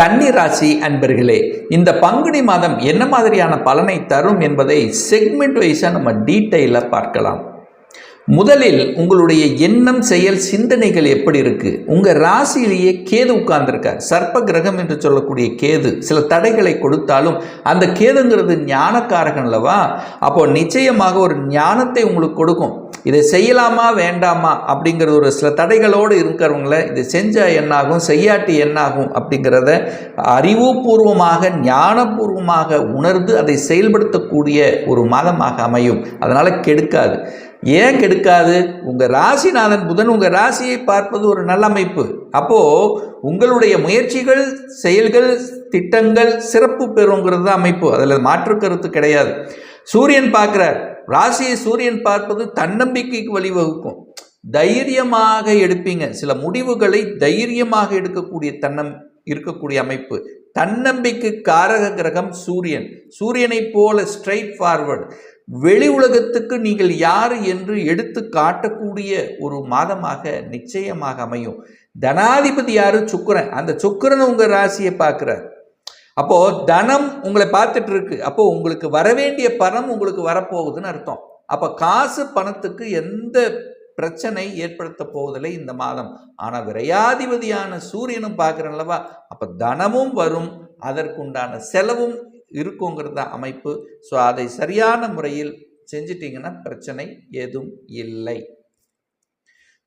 கன்னி ராசி அன்பர்களே இந்த பங்குனி மாதம் என்ன மாதிரியான பலனை தரும் என்பதை செக்மெண்ட் வைஸாக நம்ம டீட்டெயிலாக பார்க்கலாம். முதலில் உங்களுடைய எண்ணம் செயல் சிந்தனைகள் எப்படி இருக்குது உங்கள் ராசியிலேயே கேது உட்கார்ந்துருக்கார். சர்ப்ப கிரகம் என்று சொல்லக்கூடிய கேது சில தடைகளை கொடுத்தாலும் அந்த கேதுங்கிறது ஞானக்காரகன் அல்லவா? அப்போ நிச்சயமாக ஒரு ஞானத்தை உங்களுக்கு கொடுக்கும். இதை செய்யலாமா வேண்டாமா அப்படிங்கிற ஒரு சில தடைகளோடு இருக்கிறவங்கள இதை செஞ்சால் என்னாகும் செய்யாட்டி என்னாகும் அப்படிங்கிறத அறிவுபூர்வமாக ஞானபூர்வமாக உணர்ந்து அதை செயல்படுத்தக்கூடிய ஒரு மாதமாக அமையும். அதனால் கெடுக்காது. ஏன் கெடுக்காது? உங்கள் ராசிநாதன் புதன் உங்கள் ராசியை பார்ப்பது ஒரு நல்ல அமைப்பு. அப்போது உங்களுடைய முயற்சிகள் செயல்கள் திட்டங்கள் சிறப்பு பெறுங்கிறது தான் அமைப்பு. அதில் மாற்று கருத்து கிடையாது. சூரியன் பார்க்குறார். ராசியை சூரியன் பார்ப்பது தன்னம்பிக்கைக்கு வழிவகுக்கும். தைரியமாக எடுப்பீங்க. சில முடிவுகளை தைரியமாக எடுக்கக்கூடிய தன்னம் இருக்கக்கூடிய அமைப்பு. தன்னம்பிக்கை காரக கிரகம் சூரியன். சூரியனைப் போல ஸ்ட்ரைட் ஃபார்வர்டு வெளி உலகத்துக்கு நீங்கள் யார் என்று எடுத்து காட்டக்கூடிய ஒரு மாதமாக நிச்சயமாக அமையும். தனாதிபதி யாரு? சுக்கரன். அந்த சுக்கரன் உங்க ராசியை பார்க்கிறார். அப்போ தனம் உங்களை பார்த்துட்டு இருக்கு. அப்போ உங்களுக்கு வரவேண்டிய பணம் உங்களுக்கு வரப்போகுதுன்னு அர்த்தம். அப்போ காசு பணத்துக்கு எந்த பிரச்சனை ஏற்படுத்த போவதில்லை இந்த மாதம். ஆனால் விரையாதிபதியான சூரியனும் பார்க்குறேன்லவா அப்போ தனமும் வரும். அதற்குண்டான செலவும் இருக்குங்கிறது தான் அமைப்பு. ஸோ அதை சரியான முறையில் செஞ்சிட்டிங்கன்னா பிரச்சனை எதுவும் இல்லை.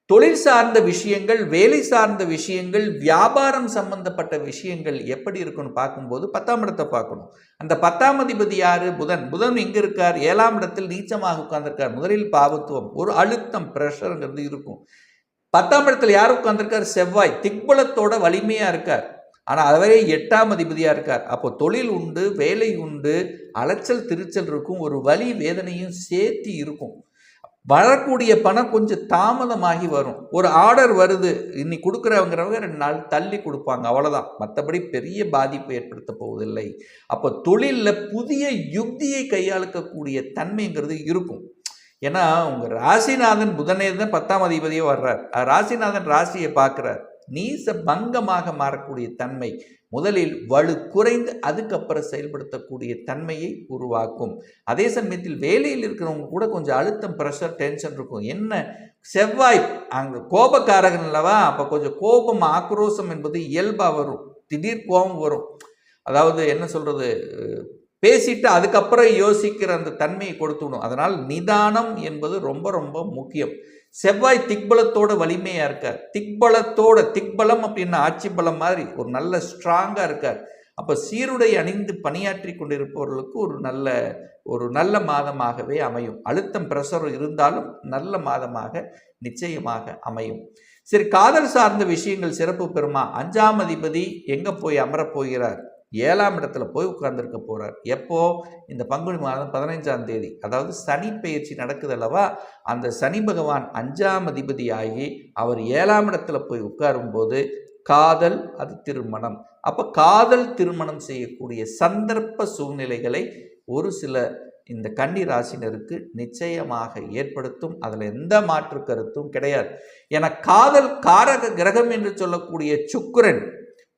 தொழில் சார்ந்த விஷயங்கள் வேலை சார்ந்த விஷயங்கள் வியாபாரம் சம்பந்தப்பட்ட விஷயங்கள் எப்படி இருக்குன்னு பார்க்கும்போது பத்தாம் இடத்தை பார்க்கணும். அந்த பத்தாம் அதிபதி யார்? புதன். புதன் எங்கே இருக்கார்? ஏழாம் இடத்தில் நீச்சமாக உட்கார்ந்துருக்கார். முதலில் பாவத்துவம். ஒரு அழுத்தம் ப்ரெஷருங்கிறது இருக்கும். பத்தாம் இடத்தில் யார் உட்கார்ந்திருக்கார்? செவ்வாய். திக்பலத்தோட வலிமையாக இருக்கார். ஆனால் அவரே எட்டாம் அதிபதியாக இருக்கார். அப்போ தொழில் உண்டு வேலை உண்டு அலைச்சல் திருச்சல் இருக்கும் ஒரு வலி வேதனையும் சேர்த்து இருக்கும். வரக்கூடிய பணம் கொஞ்சம் தாமதமாகி வரும். ஒரு ஆர்டர் வருது இன்னைக்கு கொடுக்குறவங்கிறவங்க ரெண்டு நாள் தள்ளி கொடுப்பாங்க அவ்வளோதான் மற்றபடி பெரிய பாதிப்பு ஏற்படுத்த போவதில்லை. அப்போ தொழிலில் புதிய யுக்தியை கையாளுக்கக்கூடிய தன்மைங்கிறது இருக்கும். ஏன்னா உங்கள் ராசிநாதன் புதனே தான் பத்தாம் அதிபதியே வர்றார். ராசிநாதன் ராசியை பார்க்குறார். நீச பங்கமாக மாறக்கூடிய தன்மை முதலில் வலு குறைந்து அதுக்கப்புறம் செயல்படுத்தக்கூடிய தன்மையை உருவாக்கும். அதே சமயத்தில் வேலையில் இருக்கிறவங்க கூட கொஞ்சம் அழுத்தம் ப்ரெஷர் டென்ஷன் இருக்கும். என்ன? செவ்வாய் அங்கே கோபக்காரகன் அல்லவா? அப்போ கொஞ்சம் கோபம் ஆக்ரோஷம் என்பது இயல்பாக வரும். திடீர் கோபம் வரும். அதாவது என்ன சொல்கிறது பேசிட்டு அதுக்கப்புறம் யோசிக்கிற அந்த தன்மையை கொடுத்துடும் அதனால் நிதானம் என்பது ரொம்ப ரொம்ப முக்கியம். செவ்வாய் திக்பலத்தோட வலிமையாக இருக்கார். திக்பலத்தோட திக்பலம் அப்படின்னா ஆட்சி பலம் மாதிரி ஒரு நல்ல ஸ்ட்ராங்காக இருக்கார். அப்போ சீருடை அணிந்து பணியாற்றி கொண்டிருப்பவர்களுக்கு ஒரு நல்ல ஒரு நல்ல மாதமாகவே அமையும். அழுத்தம் பிரஷர் இருந்தாலும் நல்ல மாதமாக நிச்சயமாக அமையும். சரி காதல் சார்ந்த விஷயங்கள் சிறப்பு பெறுமா? அஞ்சாம் அதிபதி எங்கே போய் அமரப் போகிறார்? ஏழாம் இடத்துல போய் உட்கார்ந்துருக்க போகிறார் எப்போ? இந்த பங்குனி மாதம் பதினைஞ்சாம் தேதி. அதாவது சனி பயிற்சி நடக்குது அல்லவா? அந்த சனி பகவான் அஞ்சாம் அதிபதி ஆகி அவர் ஏழாம் இடத்துல போய் உட்காரும்போது காதல் அது திருமணம். அப்போ காதல் திருமணம் செய்யக்கூடிய சந்தர்ப்ப சூழ்நிலைகளை ஒரு சில இந்த கன்னி ராசினருக்கு நிச்சயமாக ஏற்படுத்தும். அதில் எந்த மாற்று கருத்தும் கிடையாது. என காதல் காரக கிரகம் என்று சொல்லக்கூடிய சுக்கரன்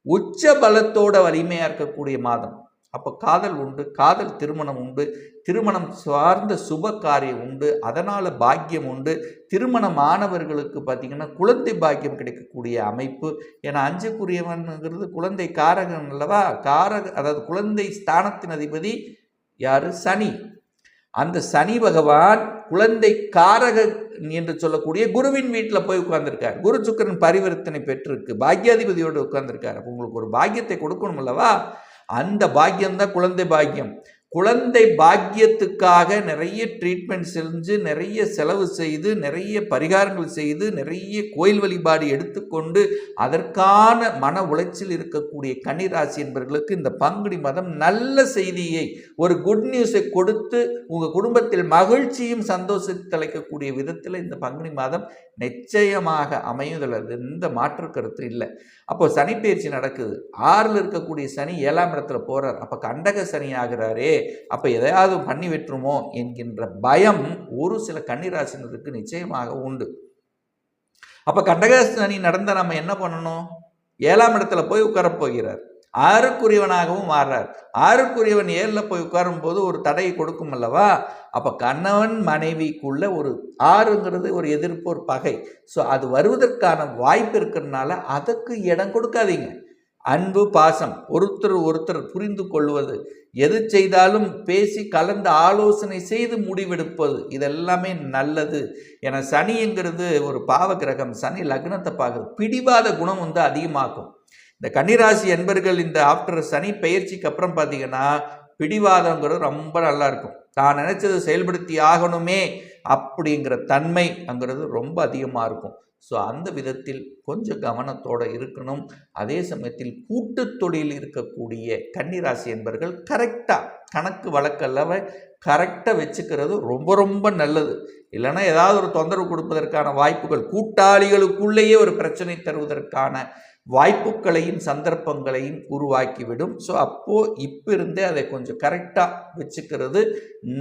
உச்ச பலத்தோட வலிமையாக இருக்கக்கூடிய மாதம். அப்போ காதல் உண்டு காதல் திருமணம் உண்டு திருமணம் சார்ந்த சுப காரியம் உண்டு அதனால் பாக்கியம் உண்டு. திருமணம் ஆனவர்களுக்கு பார்த்திங்கன்னா குழந்தை பாக்கியம் கிடைக்கக்கூடிய அமைப்பு. ஏன்னா அஞ்சுக்குரியவனுங்கிறது குழந்தை காரகன் அல்லவா? காரக அதாவது குழந்தை ஸ்தானத்தின் அதிபதி யார்? சனி. அந்த சனி பகவான் குழந்தை காரக என்று சொல்லக்கூடிய குருவின் வீட்டில் போய் உட்கார்ந்துருக்கார். குரு சுக்கரன் பரிவர்த்தனை பெற்றிருக்கு. பாக்யாதிபதியோடு உட்கார்ந்துருக்கார். அப்போ உங்களுக்கு ஒரு பாக்கியத்தை கொடுக்கணும் அல்லவா? அந்த பாக்கியம் தான் குழந்தை பாக்கியம். குழந்தை பாக்கியத்துக்காக நிறைய ட்ரீட்மெண்ட் செஞ்சு நிறைய செலவு செய்து நிறைய பரிகாரங்கள் செய்து நிறைய கோயில் வழிபாடு எடுத்துக்கொண்டு அதற்கான மன உளைச்சல் இருக்கக்கூடிய கன்னிராசி என்பவர்களுக்கு இந்த பங்குனி மதம் நல்ல செய்தியை ஒரு குட் நியூஸை கொடுத்து உங்கள் குடும்பத்தில் மகிழ்ச்சியும் சந்தோஷத்தளிக்கக்கூடிய விதத்தில் இந்த பங்குனி மாதம் நிச்சயமாக அமையுதல் எந்த மாற்று கருத்து இல்லை. அப்போ சனி பயிற்சி நடக்குது. ஆறில் இருக்கக்கூடிய சனி ஏழாம் இடத்துல போகிறார் அப்போ கண்டக சனி ஆகிறாரே அப்போ எதையாவது பண்ணி விட்டுருமோ என்கின்ற பயம் ஒரு சில கன்னிராசினருக்கு நிச்சயமாக உண்டு. அப்போ கண்டக சனி நடந்த நம்ம என்ன பண்ணணும்? ஏழாம் இடத்துல போய் உட்கார போகிறார். ஆறுக்குரியவனாகவும் மாறுறார் ஆறுக்குரியவன் ஏழில் போய் உட்காரும் போது ஒரு தடையை கொடுக்கும் அல்லவா? அப்போ கணவன் மனைவிக்குள்ள ஒரு ஆறுங்கிறது ஒரு எதிர்ப்பு ஒரு பகை. ஸோ அது வருவதற்கான வாய்ப்பு இருக்கிறதுனால அதுக்கு இடம் கொடுக்காதீங்க. அன்பு பாசம் ஒருத்தர் ஒருத்தர் புரிந்து கொள்வது எது செய்தாலும் பேசி கலந்து ஆலோசனை செய்து முடிவெடுப்பது இதெல்லாமே நல்லது. என சனிங்கிறது ஒரு பாவ கிரகம். சனி லக்னத்தை பார்க்குறது. பிடிவாத குணம் வந்து அதிகமாக்கும். இந்த கன்னிராசி என்பர்கள் இந்த ஆஃப்டர் சனி பயிற்சிக்கு அப்புறம் பார்த்தீங்கன்னா பிடிவாதங்கிறது ரொம்ப நல்லா இருக்கும். தான் நினைச்சதை செயல்படுத்தி ஆகணுமே அப்படிங்கிற தன்மைங்கிறது ரொம்ப அதிகமாக இருக்கும். ஸோ அந்த விதத்தில் கொஞ்சம் கவனத்தோடு இருக்கணும். அதே சமயத்தில் கூட்டு தொழில் இருக்கக்கூடிய கன்னிராசி என்பர்கள் கரெக்டாக கணக்கு வழக்கல்லவை கரெக்டாக வச்சுக்கிறது ரொம்ப ரொம்ப நல்லது. இல்லைன்னா ஏதாவது ஒரு தொந்தரவு கொடுப்பதற்கான வாய்ப்புகள் கூட்டாளிகளுக்குள்ளேயே ஒரு பிரச்சனை தருவதற்கான வாய்ப்புகளையும் சந்தர்ப்பங்களையும் உருவாக்கிவிடும். ஸோ அப்போது இப்போ இருந்தே அதை கொஞ்சம் கரெக்டாக வச்சுக்கிறது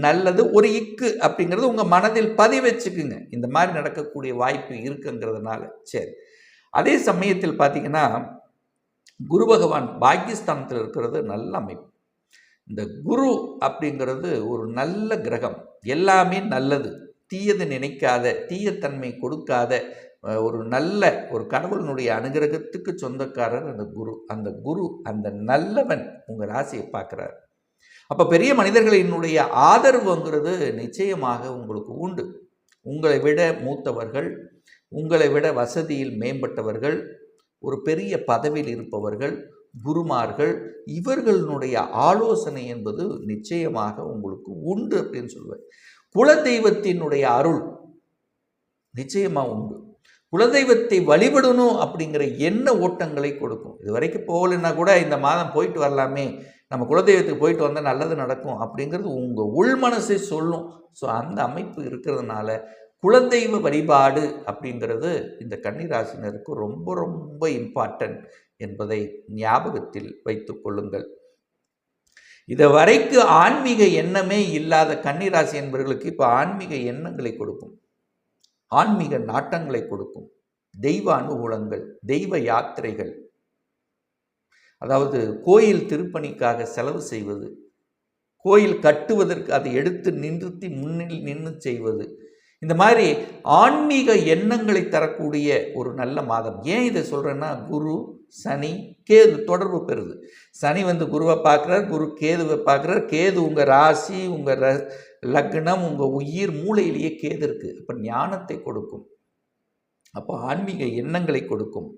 நல்லது. ஒரு இக்கு அப்படிங்கிறது உங்கள் மனதில் பதி வச்சுக்குங்க. இந்த மாதிரி நடக்கக்கூடிய வாய்ப்பு இருக்குங்கிறதுனால. சரி. அதே சமயத்தில் பார்த்தீங்கன்னா குரு பகவான் பாக்கியஸ்தானத்தில் இருக்கிறது நல்ல அமைப்பு. இந்த குரு அப்படிங்கிறது ஒரு நல்ல கிரகம். எல்லாமே நல்லது. தீயது நினைக்காத தீயத்தன்மை கொடுக்காத ஒரு நல்ல ஒரு கடவுளினுடைய அனுகிரகத்துக்கு சொந்தக்காரர் அந்த குரு. அந்த குரு அந்த நல்லவன் உங்கள் ராசியை பார்க்குறார். அப்போ பெரிய மனிதர்களினுடைய ஆதரவுங்கிறது நிச்சயமாக உங்களுக்கு உண்டு. உங்களை விட மூத்தவர்கள் உங்களை விட வசதியில் மேம்பட்டவர்கள் ஒரு பெரிய பதவியில் இருப்பவர்கள் குருமார்கள் இவர்களுடைய ஆலோசனை என்பது நிச்சயமாக உங்களுக்கு உண்டு அப்படின்னு சொல்லுவேன் குலதெய்வத்தினுடைய அருள் நிச்சயமாக உண்டு. குலதெய்வத்தை வழிபடணும் அப்படிங்கிற எண்ண ஓட்டங்களை கொடுக்கும். இது வரைக்கும் போகலைன்னா கூட இந்த மாதம் போயிட்டு வரலாமே. நம்ம குலதெய்வத்துக்கு போயிட்டு வந்தால் நல்லது நடக்கும் அப்படிங்கிறது உங்கள் உள் மனசை சொல்லும். ஸோ அந்த அமைப்பு இருக்கிறதுனால குலதெய்வ வழிபாடு அப்படிங்கிறது இந்த கன்னிராசினருக்கு ரொம்ப ரொம்ப இம்பார்ட்டன்ட் என்பதை ஞாபகத்தில் வைத்து கொள்ளுங்கள். இதை வரைக்கும் ஆன்மீக எண்ணமே இல்லாத கன்னிராசி என்பவர்களுக்கு இப்போ ஆன்மீக எண்ணங்களை கொடுக்கும். ஆன்மீக நாட்டங்களை கொடுக்கும். தெய்வ அனுகூலங்கள் தெய்வ யாத்திரைகள். அதாவது கோயில் திருப்பணிக்காக செலவு செய்வது. கோயில் கட்டுவதற்கு அதை எடுத்து நிறுத்தி முன்னில் நின்று செய்வது. இந்த மாதிரி ஆன்மீக எண்ணங்களை தரக்கூடிய ஒரு நல்ல மாதம். ஏன் இதை சொல்கிறேன்னா குரு சனி கேது தொடர்பு பெறுது. சனி வந்து குருவை பார்க்குறார் குரு கேதுவை பார்க்குறார். கேது உங்கள் ராசி உங்கள் ர லக்னம் உங்கள் உயிர் மூளையிலேயே கேது இருக்குது அப்போ ஞானத்தை கொடுக்கும். அப்போ ஆன்மீக எண்ணங்களை கொடுக்கும்.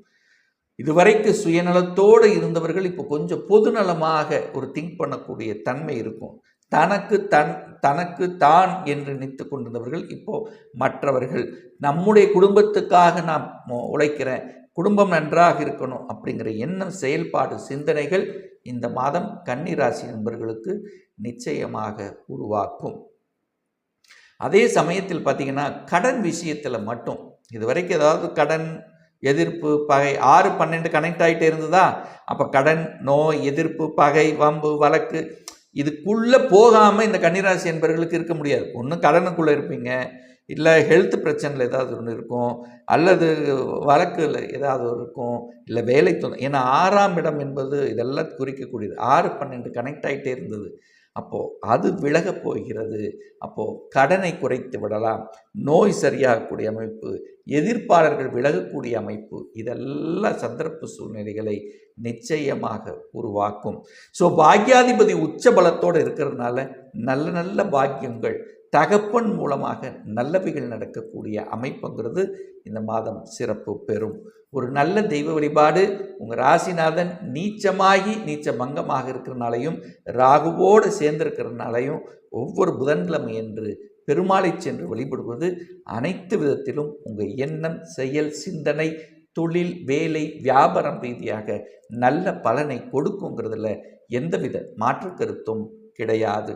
இதுவரைக்கு சுயநலத்தோடு இருந்தவர்கள் இப்போ கொஞ்சம் பொதுநலமாக ஒரு திங்க் பண்ணக்கூடிய தன்மை இருக்கும். தனக்கு தன் தனக்கு தான் என்று நினைத்து கொண்டிருந்தவர்கள் இப்போ மற்றவர்கள். நம்முடைய குடும்பத்துக்காக நான் உழைக்கிறேன் குடும்பம் நன்றாக இருக்கணும் அப்படிங்கிற எண்ணம் செயல்பாடு சிந்தனைகள் இந்த மாதம் கன்னிராசி நண்பர்களுக்கு நிச்சயமாக உருவாக்கும். அதே சமயத்தில் பார்த்திங்கன்னா கடன் விஷயத்தில் மட்டும் இது வரைக்கும் ஏதாவது கடன் எதிர்ப்பு பகை ஆறு பன்னெண்டு கனெக்ட் ஆகிட்டே இருந்ததா? அப்போ கடன் நோய் எதிர்ப்பு பகை வம்பு வழக்கு இதுக்குள்ளே போகாமல் இந்த கன்னிராசி என்பவர்களுக்கு இருக்க முடியாது. ஒன்று கடனுக்குள்ளே இருப்பீங்க. இல்லை ஹெல்த் பிரச்சனையில் ஏதாவது ஒன்று இருக்கும். அல்லது வழக்கில் ஏதாவது இருக்கும். இல்லை வேலை தொந்தரவு ஏன்னா ஆறாம் இடம் என்பது இதெல்லாம் குறிக்கக்கூடியது. ஆறு பன்னெண்டு கனெக்ட் ஆகிட்டே இருந்தது. அப்போது அது விலகப் போகிறது. அப்போது கடனை குறைத்து விடலாம். நோய் சரியாகக்கூடிய அமைப்பு எதிர்ப்பாளர்கள் விலகக்கூடிய அமைப்பு இதெல்லாம் சந்தர்ப்ப சூழ்நிலைகளை நிச்சயமாக உருவாக்கும். ஸோ பாக்யாதிபதி உச்ச பலத்தோடு இருக்கிறதுனால நல்ல நல்ல பாக்கியங்கள் தகப்பன் மூலமாக நல்லவைகள் நடக்கக்கூடிய அமைப்புங்கிறது இந்த மாதம் சிறப்பு பெறும். ஒரு நல்ல தெய்வ வழிபாடு உங்கள் ராசிநாதன் நீச்சமாகி நீச்ச மங்கமாக இருக்கிறனாலையும் ராகுவோடு சேர்ந்திருக்கிறனாலையும் ஒவ்வொரு புதன்கிழமை என்று பெருமாளை சென்று வழிபடுவது அனைத்து விதத்திலும் உங்கள் எண்ணம் செயல் சிந்தனை தொழில் வேலை வியாபாரம் ரீதியாக நல்ல பலனை கொடுக்குங்கிறதுல எந்தவித மாற்று கருத்தும் கிடையாது.